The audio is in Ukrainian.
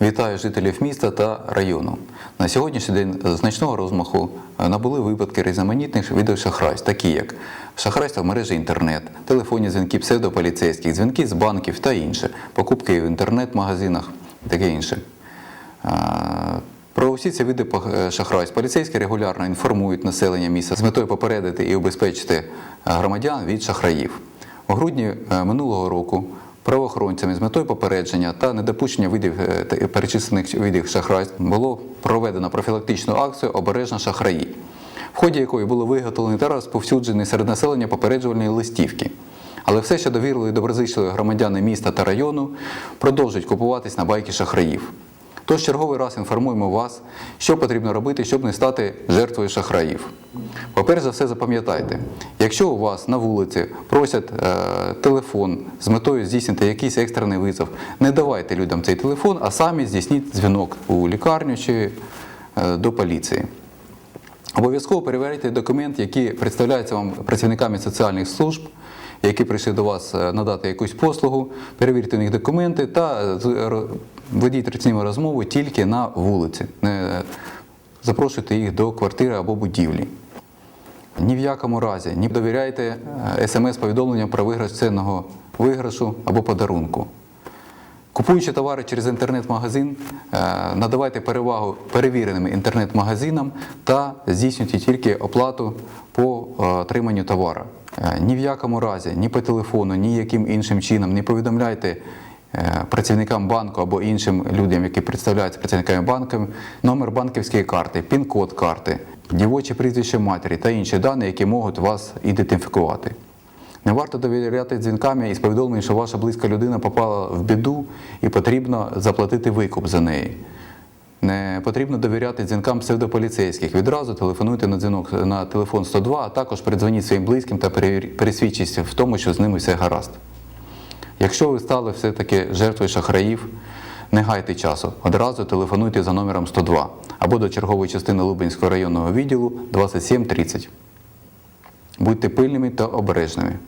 Вітаю жителів міста та району. На сьогоднішній день значного розмаху е, набули випадки різноманітних видів шахрайств, такі як шахрайство в мережі інтернет, телефонні дзвінки псевдополіцейських, дзвінки з банків та інше, покупки в інтернет-магазинах, таке інше. Е, Про усі ці види е, шахрайств поліцейські регулярно інформують населення міста з метою попередити і убезпечити е, громадян від шахраїв. У грудні минулого року правоохоронцями з метою попередження та недопущення видів е, перечислених видів шахрайств було проведено профілактичну акцію Обережна шахраї, в ході якої було виготовлені та розповсюджені серед населення попереджувальні листівки. Але все, що довірили доброзичливі громадяни міста та району, продовжують купуватись на байки шахраїв. Тож черговий раз інформуємо вас, що потрібно робити, щоб не стати жертвою шахраїв. По-перше за все, запам'ятайте, якщо у вас на вулиці просять е, телефон з метою здійснити якийсь екстрений визов, не давайте людям цей телефон, а самі здійсніть дзвінок у лікарню чи е, до поліції. Обов'язково перевіряйте документ, який представляється вам працівниками соціальних служб, які прийшли до вас е, надати якусь послугу, перевірте у них документи та е, ро- ведіть ними розмову тільки на вулиці. Не запрошуйте їх до квартири або будівлі. Ні в якому разі не довіряйте смс-повідомленням про виграш цінного виграшу або подарунку. Купуючи товари через інтернет-магазин, е, надавайте перевагу перевіреним інтернет-магазинам та здійснюйте тільки оплату по е, отриманню товару. Е, Ні в якому разі, ні по телефону, ні яким іншим чином не повідомляйте е, працівникам банку або іншим людям, які представляються працівниками банку, номер банківської карти, пін-код карти, дівоче прізвище матері та інші дані, які можуть вас ідентифікувати. Не варто довіряти дзвінками із повідомленням, що ваша близька людина попала в біду і потрібно заплатити викуп за неї. Не потрібно довіряти дзвінкам псевдополіцейських. Відразу телефонуйте на дзвінок на телефон 102, а також передзвоніть своїм близьким та пересвідчіться в тому, що з ними все гаразд. Якщо ви стали все-таки жертвою шахраїв, не гайте часу. Одразу телефонуйте за номером 102 або до чергової частини Лубенського районного відділу 2730. Будьте пильними та обережними.